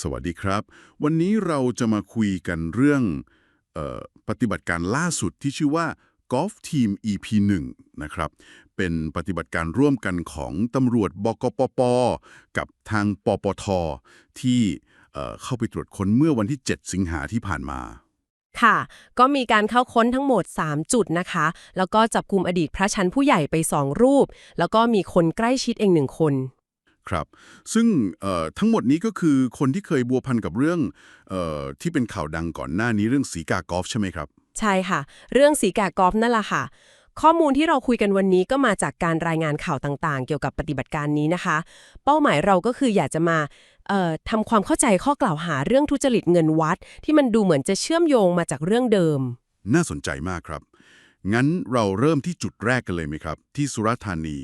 สวัสดีครับ วันนี้เราจะมาคุยกันเรื่องออปฏิบัติการล่าสุดที่ชื่อว่า Golf Team EP 1นะครับ เป็นปฏิบัติการร่วมกันของตำรวจบกปป กับทางปปท ที่เอ่อเข้าไปตรวจค้นเมื่อวันที่ 7 สิงหาที่ผ่านมาค่ะ ก็มีการเข้าค้นทั้งหมด 3 จุดนะคะ แล้วก็จับกลุ่มอดีตพระชั้นผู้ใหญ่ไป 2 รูป แล้วก็มีคนใกล้ชิดเองหนึ่งคน ครับ ซึ่งเอ่อทั้งหมดนี้ก็คือคนที่เคยบัวพันกับเรื่องเอ่อที่เป็นข่าวดังก่อนหน้านี้เรื่องสีกากอล์ฟใช่ไหมครับ ใช่ค่ะ เรื่องสีกากอล์ฟนั่นแหละค่ะ ข้อมูลที่เราคุยกันวันนี้ก็มาจากการรายงานข่าวต่างๆ เกี่ยวกับปฏิบัติการนี้นะคะ เป้าหมายเราก็คืออยากจะมาเอ่อทำความเข้าใจข้อกล่าวหาเรื่องทุจริตเงินวัด ที่มันดูเหมือนจะเชื่อมโยงมาจากเรื่องเดิม น่าสนใจมากครับ งั้นเราเริ่มที่จุดแรกกันเลยไหมครับ ที่สุราษฎร์ธานี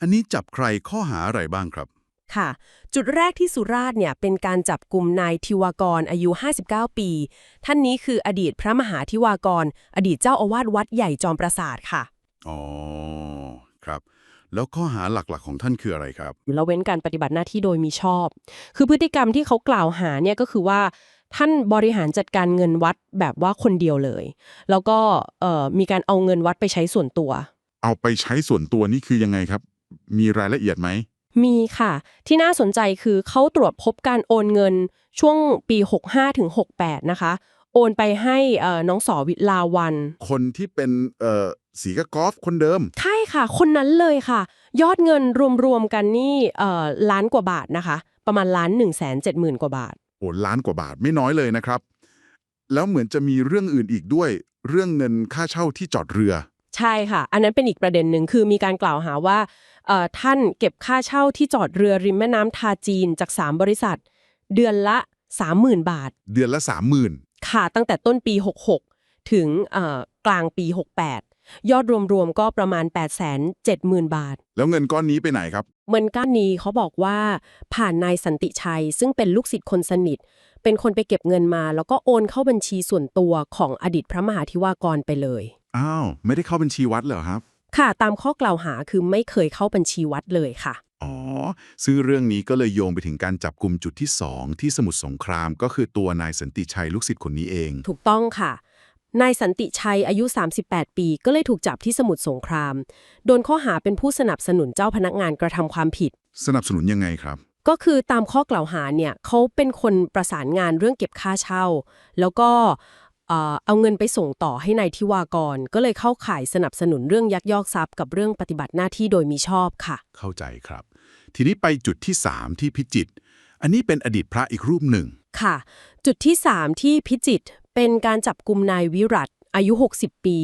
อันนี้จับใครข้อหาอะไรบ้างครับ ค่ะ จุดแรกที่สุราษฎร์เนี่ยเป็นการจับกลุ่มนายทิวากรอายุ 59 ปี ท่านนี้คืออดีตพระมหาทิวากร อดีตเจ้าอาวาสวัดใหญ่จอมปราสาทค่ะ อ๋อ ครับ แล้วข้อหาหลักๆของท่านคืออะไรครับ ละเว้นการปฏิบัติหน้าที่โดยมีชอบ คือพฤติกรรมที่เขากล่าวหาเนี่ยก็คือว่า ท่านบริหารจัดการเงินวัดแบบว่าคนเดียวเลย แล้วก็เอ่อมีการเอาเงินวัดไปใช้ส่วนตัว เอาไปใช้ส่วนตัวนี่คือยังไงครับ มีรายละเอียดไหม มีค่ะ ที่น่าสนใจคือเขาตรวจพบการโอนเงินช่วงปี 65ถึง68 นะคะ โอนไปให้เอ่อน้องสอวิลาวัน คนที่เป็นเอ่อสีกากอล์ฟคนเดิม ใช่ค่ะ คนนั้นเลยค่ะ ยอดเงินรวมๆกันนี่เอ่อล้านกว่าบาทนะคะ ประมาณล้าน1 7 0 0 0 0กว่าบาทโอ้ล้านกว่าบาทไม่น้อยเลยนะครับ แล้วเหมือนจะมีเรื่องอื่นอีกด้วย เรื่องเงินค่าเช่าที่จอดเรือ ใช่ค่ะ อันนั้นเป็นอีกประเด็นหนึ่งคือมีการกล่าวหาว่าเอ่อ ท่านเก็บค่าเช่าที่จอดเรือริมแม่น้ำทาจีนจาก 3 บริษัท เดือนละ 30,000 บาท เดือนละสามหมื่นค่ะ ตั้งแต่ต้นปี 66 ถึงเอ่อกลางปี 68 ยอดรวมๆ ก็ประมาณ 870,000 บาท แล้วเงินก้อนนี้ไปไหนครับ เงินก้อนนี้เขาบอกว่าผ่านนายสันติชัย ซึ่งเป็นลูกศิษย์คนสนิท เป็นคนไปเก็บเงินมา แล้วก็โอนเข้าบัญชีส่วนตัวของอดีตพระมหาธิวากรไปเลย อ้าว ไม่ได้เข้าบัญชีวัดเหรอครับ ค่ะ ตามข้อกล่าวหาคือไม่เคยเข้าบัญชีวัดเลยค่ะ อ๋อ ซึ่งเรื่องนี้ก็เลยโยงไปถึงการจับกลุ่มจุดที่2ที่สมุทรสงครามก็คือตัวนายสันติชัยลูกศิษย์คนนี้เอง ถูกต้องค่ะ นายสันติชัยอายุ 38 ปีก็เลยถูกจับที่สมุทรสงคราม โดนข้อหาเป็นผู้สนับสนุนเจ้าพนักงานกระทำความผิด สนับสนุนยังไงครับ ก็คือตามข้อกล่าวหาเนี่ยเขาเป็นคนประสานงานเรื่องเก็บค่าเช่า แล้วก็เอ่อ เอาเงินไปส่งต่อให้ในายทิวากร ก็เลยเข้าข่ายสนับสนุนเรื่องยักยอกทรัพย์กับเรื่องปฏิบัติหน้าที่โดยมิชอบค่ะ เข้าใจครับ ทีนี้ไปจุดที่ 3 ที่พิจิตรอันนี้เป็นอดีตพระอีกรูปหนึ่ง ค่ะ จุดที่ 3 ที่พิจิตรเป็นการจับกลุ่มนายวิรัตอายุ 60 ปี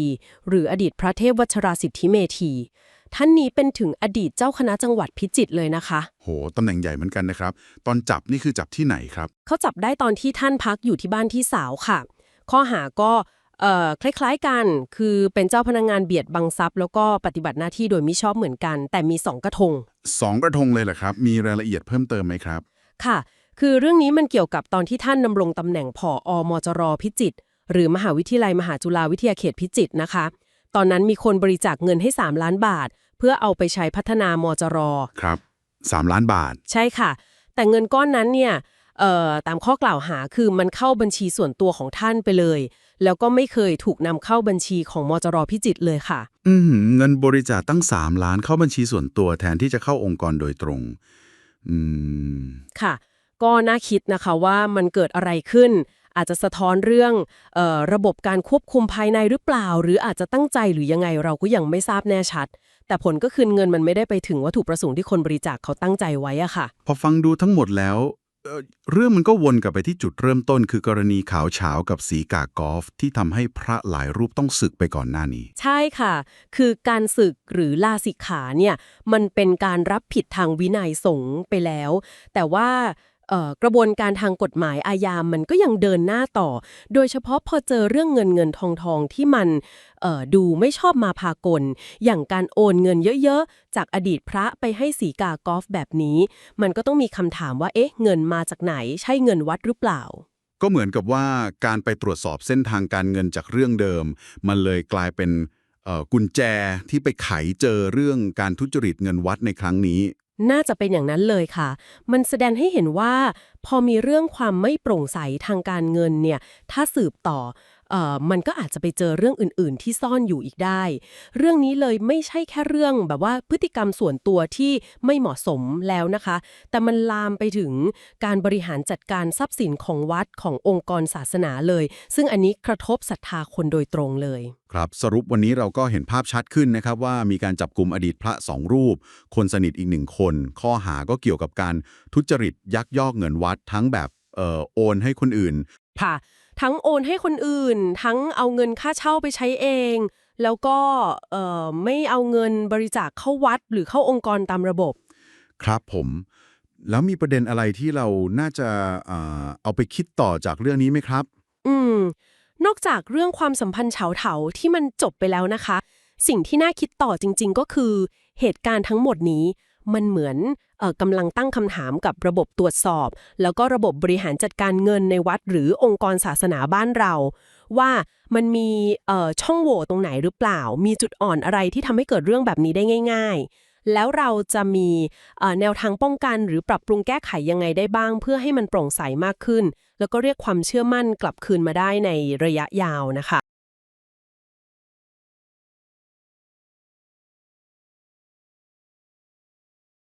หรืออดีตพระเทพวัชราสิทธิเมธี ท่านนี้เป็นถึงอดีตเจ้าคณะจังหวัดพิจิตรเลยนะคะ โหตำแหน่งใหญ่เหมือนกันนะครับ ตอนจับนี่คือจับที่ไหนครับ เขาจับได้ตอนที่ท่านพักอยู่ที่บ้านที่สาวค่ะ ข้อหาก็เอ่อคล้ายๆกัน คือเป็นเจ้าพนักงงานเบียดบังทรัพย์แล้วก็ปฏิบัติหน้าที่โดยมิชอบเหมือนกัน แต่มีสองกระทงสองกระทงเลยเหรอครับ มีรายละเอียดเพิ่มเติมไหมครับ ค่ะ คือเรื่องนี้มันเกี่ยวกับตอนที่ท่านดำรงตำแหน่งผออมจรพิจิตรหรือมหาวิทยาลัยมหาจุฬาวิทยาเขตพิจิตรนะคะ ตอนนั้นมีคนบริจาคเงินให้ 3 ล้านบาท เพื่อเอาไปใช้พัฒนามจรครับ 3 ล้านบาท ใช่ค่ะ แต่เงินก้อนนั้นเนี่ยเอ่อ ตามข้อกล่าวหาคือมันเข้าบัญชีส่วนตัวของท่านไปเลย แล้วก็ไม่เคยถูกนำเข้าบัญชีของมจรพิจิตรเลยค่ะ อืมเงินบริจาคตั้ง 3 ล้านเข้าบัญชีส่วนตัวแทนที่จะเข้าองค์กรโดยตรง อืม ค่ะ ก็น่าคิดนะคะว่ามันเกิดอะไรขึ้น อาจจะสะท้อนเรื่องเออระบบการควบคุมภายในหรือเปล่า หรืออาจจะตั้งใจหรือยังไงเราก็ยังไม่ทราบแน่ชัดแต่ผลก็คือเงินมันไม่ได้ไปถึงวัตถุประสงค์ที่คนบริจาคเขาตั้งใจไว้อะค่ะ พอฟังดูทั้งหมดแล้ว เรื่องมันก็วนกลับไปที่จุดเริ่มต้น คือกรณีขาวเฉากับสีกากอฟที่ทำให้พระหลายรูปต้องศึกไปก่อนหน้านี้ ใช่ค่ะ คือการศึกหรือลาสิกขาเนี่ยมันเป็นการรับผิดทางวินัยสงฆ์ไปแล้ว แต่ว่า กระบวนการทางกฎหมายอาญามันก็ยังเดินหน้าต่อ โดยเฉพาะพอเจอเรื่องเงินเงินทองทองที่มันดูไม่ชอบมาพากล อย่างการโอนเงินเยอะๆ จากอดีตพระไปให้สีกากอฟแบบนี้ มันก็ต้องมีคำถามว่า เอ๊ะ เงินมาจากไหน ใช่เงินวัดหรือเปล่า ก็เหมือนกับว่าการไปตรวจสอบเส้นทางการเงินจากเรื่องเดิม มันเลยกลายเป็นกุญแจที่ไปไขเจอเรื่องการทุจริตเงินวัดในครั้งนี้ น่าจะเป็นอย่างนั้นเลยค่ะ มันแสดงให้เห็นว่า พอมีเรื่องความไม่โปร่งใสทางการเงินเนี่ยถ้าสืบต่อเอ่อมันก็อาจจะไปเจอเรื่องอื่น ๆ ที่ซ่อนอยู่อีกได้ เรื่องนี้เลยไม่ใช่แค่เรื่องแบบว่าพฤติกรรมส่วนตัวที่ไม่เหมาะสมแล้วนะคะ แต่มันลามไปถึงการบริหารจัดการทรัพย์สินของวัดขององค์กรศาสนาเลย ซึ่งอันนี้กระทบศรัทธาคนโดยตรงเลย ครับสรุปวันนี้เราก็เห็นภาพชัดขึ้นนะครับว่ามีการจับกลุ่มอดีตพระสองรูป คนสนิทอีกหนึ่งคน ข้อหาก็เกี่ยวกับการทุจริตยักยอกเงินวัดทั้งแบบเอ่อโอนให้คนอื่น ค่ะ ทั้งโอนให้คนอื่น ทั้งเอาเงินค่าเช่าไปใช้เอง แล้วก็เอ่อไม่เอาเงินบริจาคเข้าวัดหรือเข้าองค์กรตามระบบ ครับผม แล้วมีประเด็นอะไรที่เราน่าจะเอ่อเอาไปคิดต่อจากเรื่องนี้ไหมครับ อืม นอกจากเรื่องความสัมพันธ์เฉาเถาที่มันจบไปแล้วนะคะ สิ่งที่น่าคิดต่อจริง ๆ ก็คือเหตุการณ์ทั้งหมดนี้ มันเหมือนออกำลังตั้งคำถามกับระบบตรวจสอบ แล้วก็ระบบบริหารจัดการเงินในวัดหรือองค์กรศาสนาบ้านเรา ว่ามันมีช่องโหว่ตรงไหนหรือเปล่า มีจุดอ่อนอะไรที่ทำให้เกิดเรื่องแบบนี้ได้ง่าย ๆ แล้วเราจะมีแนวทางป้องกัน หรือปรับปรุงแก้ไขยังไงได้บ้าง เพื่อให้มันโปร่งใสมากขึ้น แล้วก็เรียกความเชื่อมั่นกลับคืนมาได้ในระยะยาวนะคะ